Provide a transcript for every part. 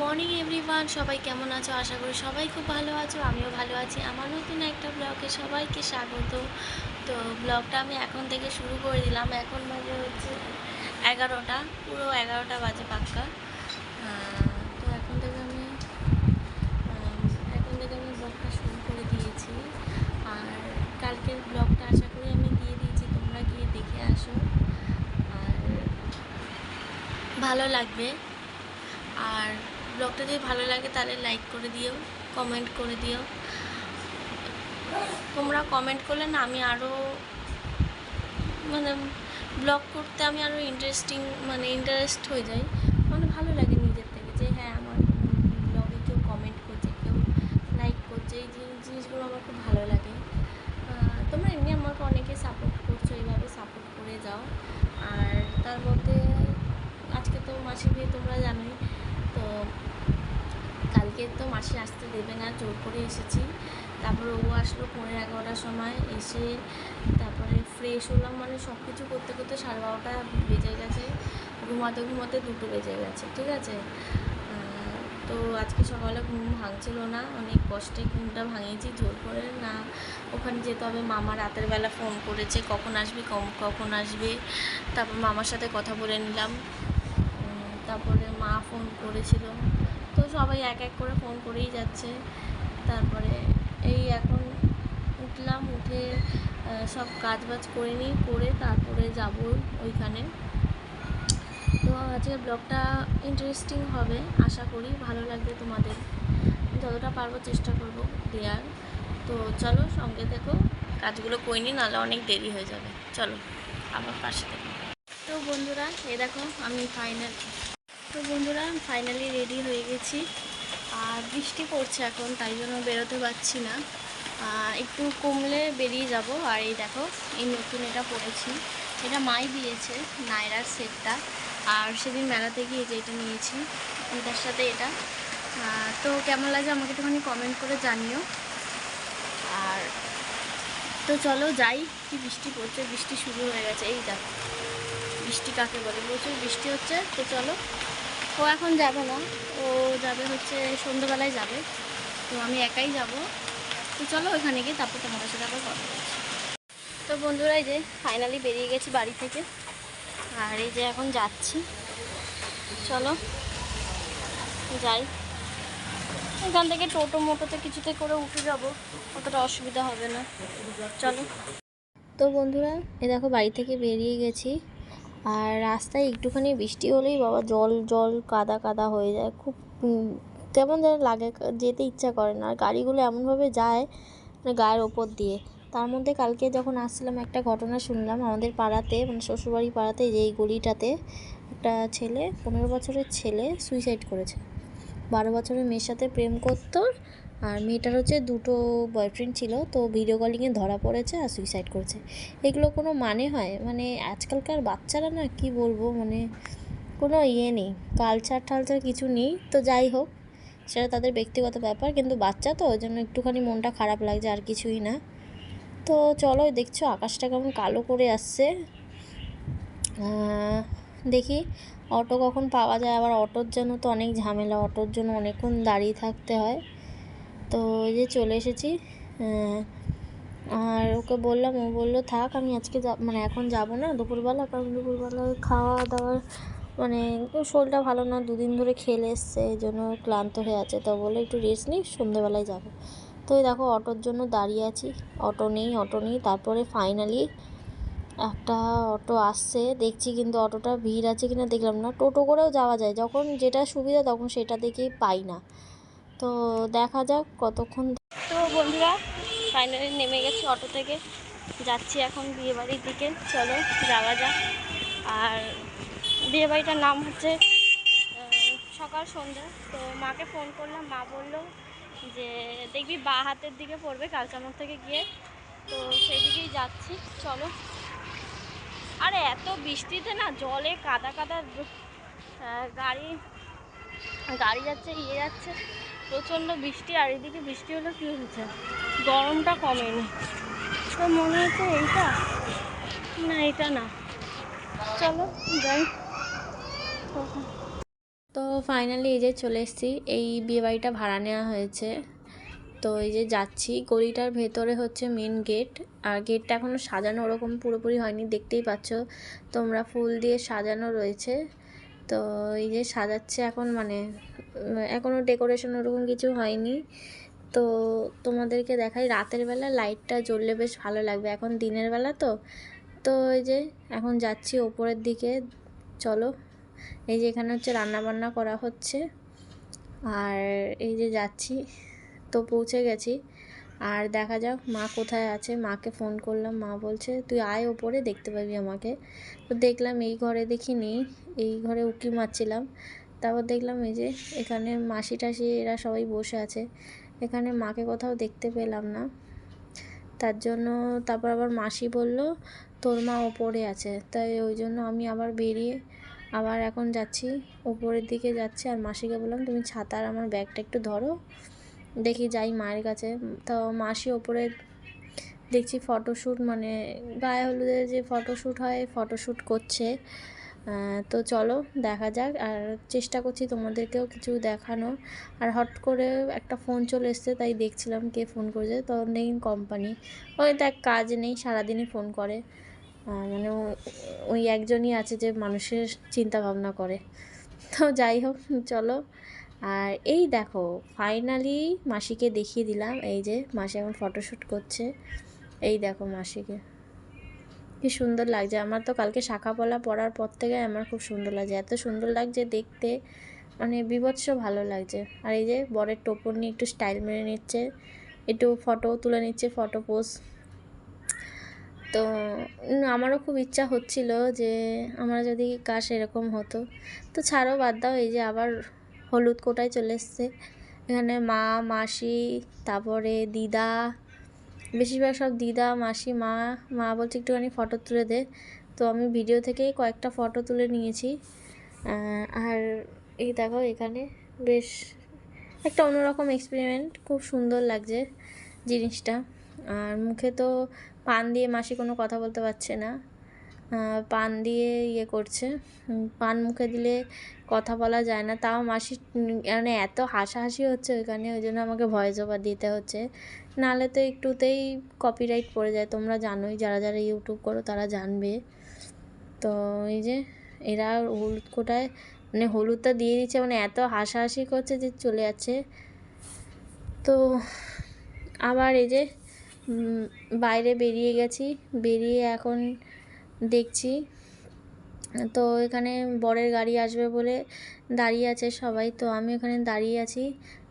Morning everyone সবাই কেমন আছো? আশা করি সবাই খুব ভালো আছো। আমিও ভালো আছি। আমার নতুন একটা ব্লগে সবাইকে স্বাগত। তো ব্লগটা আমি এখন থেকে শুরু করে দিলাম। এখন বাজে হচ্ছে এগারোটা। পুরো এগারোটা বাজে পাক্কা। তো এখন থেকে আমি এখন থেকে আমি ব্লগটা শুরু করে দিয়েছি। আর কালকের ব্লগটা আশা করি আমি দিয়ে দিয়েছি। তোমরা গিয়ে দেখে আসো। আর ভালো লাগবে। আর ব্লগটা যদি ভালো লাগে তাহলে লাইক করে দিও কমেন্ট করে দিও। তোমরা কমেন্ট করলে না আমি আরও মানে ব্লগ করতে আমি আরও ইন্টারেস্টিং মানে ইন্টারেস্ট হয়ে যাই। এসেছি। তারপরে ও আসলো পনেরো এগারোটার সময়। এসে তারপরে ফ্রেশ হলাম মানে সব কিছু করতে করতে সাড়ে বারোটা বেজে গেছে। ঘুমাতে ঘুমাতে দুটো বেজে গেছে, ঠিক আছে? তো আজকে সকালে ঘুম ভাঙছিল না। অনেক কষ্টে ঘুমটা ভাঙিয়েছি, জোর করে না। ওখানে যেতে হবে। মামা রাতের বেলা ফোন করেছে, কখন আসবে? কম- কখন আসবে? তারপর মামার সাথে কথা বলে নিলাম। তারপরে মা ফোন করেছিল। তো সবাই এক এক করে ফোন করেই যাচ্ছে। তারপরে এই এখন উঠলাম, উঠে সব কাজ বাজ করে নিই, করে তারপরে যাব ওইখানে। তো আজকের ব্লগটা ইন্টারেস্টিং হবে, আশা করি ভালো লাগবে তোমাদের। যতটা পারব চেষ্টা করব দেওয়ার। তো চলো সঙ্গে দেখো কাজগুলো করে নিই, নাহলে অনেক দেরি হয়ে যাবে। চলো, আবার পাশে দেখো তো বন্ধুরা এই দেখো, আমি ফাইনাল তো বন্ধুরা ফাইনালি রেডি হয়ে গেছি। আর বৃষ্টি পড়ছে এখন, তাই জন্য বেরোতে পারছি না। একটু কমলে বেরিয়ে যাব। আর এই দেখো, এই নতুন এটা পড়েছি। এটা মাই দিয়েছে, নায়রার সেটটা। আর সেদিন মেলাতে গিয়ে যে এটা নিয়েছি এটার সাথে এটা। তো কেমন লাগে আমাকে একটুখানি কমেন্ট করে জানিও। আর তো চলো যাই, কি বৃষ্টি পড়ছে, বৃষ্টি শুরু হয়ে গেছে। এই দেখো, বৃষ্টি কাকে বলে? প্রচুর বৃষ্টি হচ্ছে, তো চলো। ও এখন যাবে না। ও যাবে হচ্ছে সন্ধ্যেবেলায় যাবে। তো আমি একাই যাব। তো চলো ওখানে গিয়ে তারপর তোমাদের সাথে আবার কথা বলছি। তো বন্ধুরা, এই যে ফাইনালি বেরিয়ে গেছি বাড়ি থেকে। আর এই যে এখন যাচ্ছি। চলো, যাই। এখান থেকে টোটো মোটোতে কিছুতে করে উঠে যাব। অতটা অসুবিধা হবে না। চলো। তো বন্ধুরা, এ দেখো বাড়ি থেকে বেরিয়ে গেছি। আর রাস্তায় একটুখানি বৃষ্টি হলেই বাবা জল জল কাদা কাদা হয়ে যায়। খুব কেমন যেন লাগে, যেতে ইচ্ছা করে না। আর গাড়িগুলো এমনভাবে যায় মানে গায়ের ওপর দিয়ে। তার মধ্যে কালকে যখন আসছিলাম, একটা ঘটনা শুনলাম। আমাদের পাড়াতে মানে শ্বশুরবাড়ি পাড়াতে, যে এই গলিটাতে একটা ছেলে, পনেরো বছরের ছেলে সুইসাইড করেছে। বারো বছরের মেয়ের সাথে প্রেম করতো আর মেয়েটার হচ্ছে দুটো বয়ফ্রেন্ড ছিল, তো ভিডিও কলিংয়ে ধরা পড়েছে আর সুইসাইড করেছে। এগুলো কোনো মানে হয়? মানে আজকালকার বাচ্চারা না কি বলব মানে কোনো ইয়ে নেই কালচার টালচার কিছু নেই। তো যাই হোক, সেটা তাদের ব্যক্তিগত ব্যাপার, কিন্তু বাচ্চা তো ওই জন্য একটুখানি মনটা খারাপ লাগছে আর কিছুই না। তো চলো, দেখছ আকাশটা কেমন কালো করে আসছে। দেখি, অটো কখন পাওয়া যায়? আবার অটোর জন্য তো অনেক ঝামেলা, অটোর জন্য অনেকক্ষণ দাঁড়িয়ে থাকতে হয়। তো এই যে চলে এসেছি আহ, আর ওকে বললাম ও বলল থাক আমি আজকে মানে এখন যাব না দুপুরবেলা কারণ দুপুরবেলা খাওয়া দাওয়ার মানে শরীরটা ভালো না দুদিন ধরে খেলে এসছে এই জন্য ক্লান্ত হয়ে আছে তো বলে একটু রেস্ট নিই সন্ধেবেলায় যাব। তো এই দেখো অটোর জন্য দাঁড়িয়ে আছি অটো নেই অটো নেই তারপরে ফাইনালি একটা অটো আসছে দেখছি কিন্তু অটোটা ভিড় আছে কিনা দেখলাম না টোটো করেও যাওয়া যায় যখন যেটা সুবিধা তখন সেটা দেখেই পাই না। তো দেখা যাক কতক্ষণ তো বন্ধুরা ফাইনালি নেমে গেছি অটো থেকে। যাচ্ছি এখন বিয়েবাড়ির দিকে। চলো, যাওয়া যাক। আর বিয়েবাড়িটার নাম হচ্ছে সকাল সন্ধ্যা। তো মাকে ফোন করলাম। মা বলল যে, দেখবি বা হাতের দিকে পড়বে কালচামোড় থেকে গিয়ে। তো সেই দিকেই যাচ্ছি। চলো। আরে, এত বৃষ্টিতে না জলে কাদা কাদা গাড়ি গাড়ি যাচ্ছে ইয়ে যাচ্ছে। প্রচণ্ড বৃষ্টি, আর এদিকে বৃষ্টি হলে কী হয়েছে গরমটা কমেনি। তো মনে হচ্ছে এইটা? না, এটা না। চলো, যাই। তো ফাইনালি এই যে চলে এসেছি। এই বিয়েবাড়িটা ভাড়া নেওয়া হয়েছে। তো এই যে যাচ্ছি, গলিটার ভেতরে হচ্ছে মেন গেট আর গেটটা এখনও সাজানো ওরকম পুরোপুরি হয়নি, দেখতেই পাচ্ছ। তোমরা ফুল দিয়ে সাজানো রয়েছে। তো এই যে সাজাচ্ছে এখন মানে এখনও ডেকোরেশন ওরকম কিছু হয়নি। তো তোমাদেরকে দেখাই, রাতের বেলা লাইটটা জ্বললে বেশ ভালো লাগবে। এখন দিনের বেলা তো তো এই যে এখন যাচ্ছি ওপরের দিকে। চলো, এই যে এখানে হচ্ছে রান্না বান্না করা হচ্ছে। আর এই যে যাচ্ছি, তো পৌঁছে গেছি। আর দেখা যাক মা কোথায় আছে। মাকে ফোন করলাম, মা বলছে, তুই আয় ওপরে, দেখতে পাবি আমাকে। তো দেখলাম এই ঘরে দেখি নেই, এই ঘরে উকি মারছিলাম। তারপর দেখলাম এই যে এখানে মাসি টাসি এরা সবাই বসে আছে। এখানে মাকে কোথাও দেখতে পেলাম না। তার জন্য তারপর আবার মাসি বলল, তোর মা ওপরে আছে। তাই ওই জন্য আমি আবার বেরিয়ে আবার এখন যাচ্ছি। ওপরের দিকে যাচ্ছি আর মাসিকে বললাম, তুমি ছাতার আমার ব্যাগটা একটু ধরো। দেখি যাই মায়ের কাছে। তো মাসি ওপরে দেখছি ফটোশ্যুট মানে গায়ে হলুদের যে ফটোশ্যুট হয় ফটোশ্যুট করছে। তো চলো দেখা যাক আর চেষ্টা করছি তোমাদেরকেও কিছু দেখানো। আর হট করে একটা ফোন চলে এসছে, তাই দেখছিলাম কে ফোন করেছে। তো নেই কোম্পানি ওই দেখ কাজ নেই, সারাদিনই ফোন করে। মানে ওই একজনই আছে যে মানুষের চিন্তা ভাবনা করে। তো যাই হোক, চলো। আর এই দেখো ফাইনালি মাসিকে দেখিয়ে দিলাম। এই যে মাসি এখন ফটোশ্যুট করছে। এই দেখো মাসিকে। কি সুন্দর লাগছে। আমার তো কালকে শাখা পলা পরার পর থেকে আমার খুব সুন্দর লাগছে। এত সুন্দর লাগছে দেখতে। মানে বিভৎস ভালো লাগছে। আর এই যে বরের টোপর নিয়ে একটু স্টাইল মেরে নিচ্ছে। একটু ফটো তুলে নিচ্ছে ফটো পোস্ট তো আমারও খুব ইচ্ছা হচ্ছিল যে, আমার যদি কাশ এরকম হতো। তো ছাড়ো, বাদ দাও। এই যে আবার হলুদ কোটায় চলে এসছে। এখানে মা, মাসি, তারপরে দিদা, বেশিরভাগ সব দিদা, মাসি, মা মা বলছে একটুখানি ফটো তুলে দে। তো আমি ভিডিও থেকেই কয়েকটা ফটো তুলে নিয়েছি। আর এই দেখো এখানে বেশ একটা অন্যরকম এক্সপেরিমেন্ট খুব সুন্দর লাগছে জিনিসটা। আর মুখে তো পান দিয়ে মাসি কোনো কথা বলতে পারছে না। পান দিয়ে ইয়ে করছে। পান মুখে দিলে কথা বলা যায় না। তাও মাসি মানে এত হাসাহাসি হচ্ছে ওইখানে, ওই জন্য আমাকে ভয়েস ওভার দিতে হচ্ছে। নাহলে তো একটুতেই কপিরাইট পড়ে যায়। তোমরা জানোই, যারা যারা ইউটিউব করো তারা জানবে। তো এই যে, এরা হলুদ কোটায় মানে হলুদটা দিয়ে দিচ্ছে মানে এত হাসাহাসি করছে যে চলে যাচ্ছে। তো আবার এই যে বাইরে বেরিয়ে গেছি। বেরিয়ে এখন দেখছি। তো এখানে বরের গাড়ি আসবে বলে দাঁড়িয়ে আছে সবাই। তো আমি এখানে দাঁড়িয়ে আছি।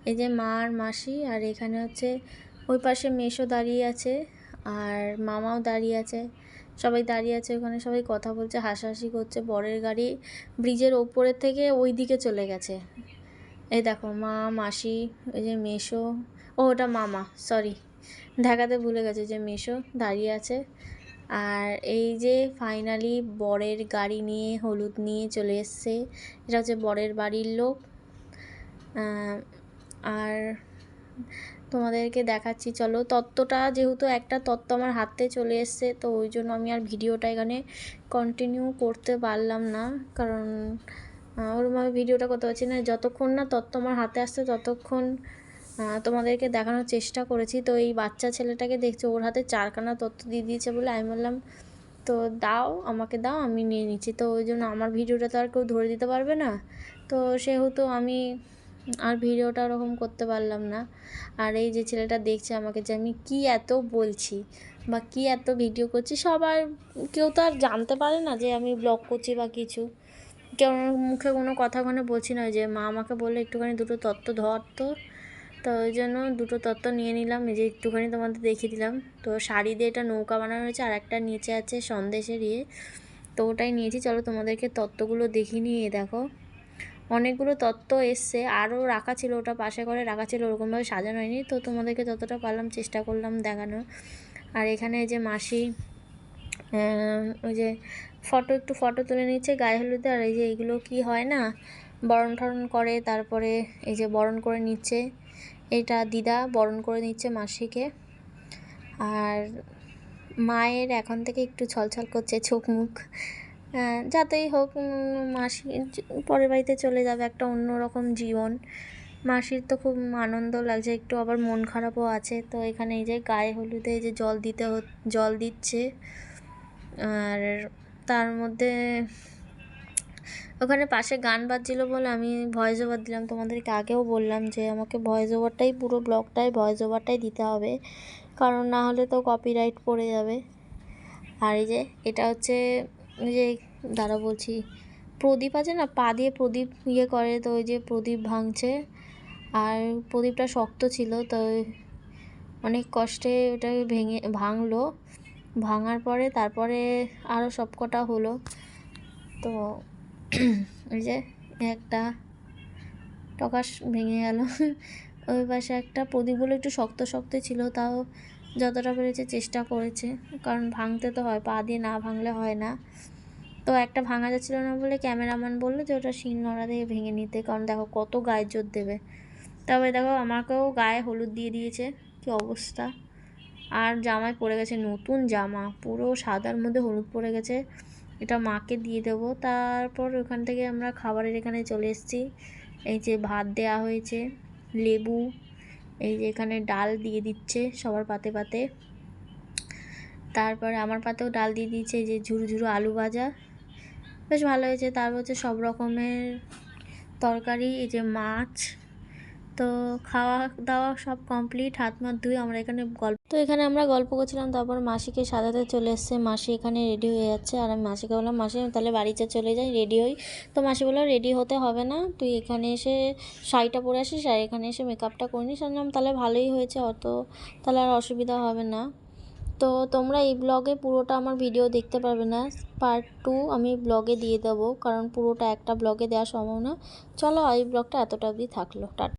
এই যে মা আর মাসি আর এখানে হচ্ছে ওই পাশে মেশো দাঁড়িয়ে আছে আর মামাও দাঁড়িয়ে আছে। সবাই দাঁড়িয়ে আছে ওখানে। সবাই কথা বলছে, হাসাহাসি করছে। বরের গাড়ি ব্রিজের ওপরের থেকে ওই দিকে চলে গেছে। এই দেখো মা, মাসি ওই যে মেশো ও, ওটা মামা সরি দেখাতে ভুলে গেছে যে মেশো দাঁড়িয়ে আছে। আর এই যে ফাইনালি বরের গাড়ি নিয়ে, হলুদ নিয়ে চলে এসছে। এটা হচ্ছে বরের বাড়ির লোক। আর তোমাদেরকে দেখাচ্ছি, চলো তত্ত্বটা যেহেতু একটা তত্ত্ব আমার হাতে চলে এসছে, তো ওই জন্য আমি আর ভিডিওটা এখানে কন্টিনিউ করতে পারলাম না। কারণ ওরমভাবে ভিডিওটা করতে পারছি না। যতক্ষণ না তত্ত্ব আমার হাতে আসছে, ততক্ষণ তোমাদেরকে দেখানোর চেষ্টা করেছি। তো এই বাচ্চা ছেলেটাকে দেখছি, ওর হাতে চারখানা তত্ত্ব দিয়ে দিয়েছে বলে আমি বললাম, তো দাও, আমাকে দাও, আমি নিয়ে নিচ্ছি। তো ওই জন্য আমার ভিডিওটা তো আর কেউ ধরে দিতে পারবে না। তো সেহেতু আমি আর ভিডিওটা ওরকম করতে পারলাম না। আর এই যে ছেলেটা দেখছে আমাকে যে আমি কি এত বলছি বা কি এত ভিডিও করছি, সবার কেউ তো আর জানতে পারে না যে আমি ব্লগ করছি বা কিছু। কেউ মুখে কোনো কথা ওখানে বলছি না যে মা আমাকে বলল, একটুখানি দুটো তত্ত্ব ধর তো তো ওই জন্য দুটো তত্ত্ব নিয়ে নিলাম। এই যে একটুখানি তোমাদের দেখিয়ে দিলাম। তো শাড়ি দিয়ে এটা নৌকা বানানো হয়েছে, আর একটা নিচে আছে সন্দেশের ইয়ে। তো ওটাই নিয়েছি। চলো তোমাদেরকে তত্ত্বগুলো দেখিয়ে নিয়ে দেখো। অনেকগুলো তত্ত্ব এসছে, আরও রাখা ছিল ওটা পাশে করে রাখা ছিল, ওরকমভাবে সাজানো হয়নি। তো তোমাদেরকে যতটা পারলাম, চেষ্টা করলাম দেখানো। আর এখানে যে মাসি ওই যে ফটো, একটু ফটো তুলে নিচ্ছে গায়ে হলুদে। আর এই যে এগুলো কি হয় না বরণ ঠরণ করে তারপরে এই যে বরণ করে নিচ্ছে। এটা দিদা বরণ করে নিচ্ছে মাসিকে। আর মায়ের এখন থেকে একটু ছলছল করছে চোখ মুখ। হ্যাঁ, যাতেই হোক মাসি পরের বাড়িতে চলে যাবে একটা অন্যরকম জীবন। মাসির তো খুব আনন্দ লাগছে একটু আবার মন খারাপও আছে। তো এখানে এই যে গায়ে হলুদে এই যে জল দিতে জল দিচ্ছে। আর তার মধ্যে ওখানে পাশে গান বাজছিল বলে আমি ভয়েস ওভার দিলাম। তোমাদেরকে আগেও বললাম যে আমাকে ভয়েস ওভারটাই পুরো ব্লগটাই ভয়েস ওভারটাই দিতে হবে। কারণ না হলে তো কপিরাইট পড়ে যাবে। আর এই যে, এটা হচ্ছে যে দাঁড়া বলছি। প্রদীপ আছে না? পা দিয়ে প্রদীপ ইয়ে করে, তো ওই যে প্রদীপ ভাঙছে। আর প্রদীপটা শক্ত ছিল, তো অনেক কষ্টে ওটা ভেঙে, ভাঙলো। ভাঙার পরে তারপরে আরও সব কটা হলো। তো ওই যে একটা টকাস ভেঙে গেল। ওই পাশে একটা প্রদীপগুলো একটু শক্ত শক্ত ছিল, তাও যতটা পেরেছে চেষ্টা করেছে। কারণ ভাঙতে তো হয়, পা দিয়ে না ভাঙলে হয় না। তো একটা ভাঙা যাচ্ছিল না বলে ক্যামেরাম্যান বলল যে ওটা শিল নোড়া দিয়ে ভেঙে নিতে, কারণ দেখো কত গায়ে জোর দেবে। তবে দেখো আমাকেও গায়ে হলুদ দিয়ে দিয়েছে, কি অবস্থা। আর জামায় পড়ে গেছে নতুন জামা, পুরো সাদার মধ্যে হলুদ পড়ে গেছে। এটা মাকে দিয়ে দেবো। তারপর ওখান থেকে আমরা খাবারের এখানে চলে এসেছি। এই যে ভাত দেয়া হয়েছে, লেবু, এই যে এখানে ডাল দিয়ে দিচ্ছে সবার পাতে পাতে। তারপরে আমার পাতেও ডাল দিয়ে দিয়েছে, এই যে ঝুরু আলু ভাজা। বেশ ভালো হয়েছে, তারপর হচ্ছে সব রকমের তরকারি, এই যে মাছ তো খাওয়া দাওয়া সব কমপ্লিট হাত মাত ধুয়ে আমরা এখানে গল্প তো এখানে আমরা গল্প করছিলাম, তারপর মাসিকে সাজাতে চলে এসছে। মাসি এখানে রেডি হয়ে যাচ্ছে। আর আমি মাসিকে বললাম, মাসি তাহলে বাড়িতে চলে যাই রেডি হই। তো মাসি বলল রেডি হতে হবে না। তুই এখানে এসে শাড়িটা পরে আসিস আর এখানে এসে মেকআপটা করে নিস। আমি তাহলে ভালোই হয়েছে অত। তাহলে আর অসুবিধা হবে না। তো তোমরা এই ব্লগে পুরোটা আমার ভিডিও দেখতে পারবে না। পার্ট টু আমি ব্লগে দিয়ে দেবো, কারণ পুরোটা একটা ব্লগে দেওয়া সম্ভব না। চলো, এই ব্লগটা এতটা অবধি থাকল। টাটা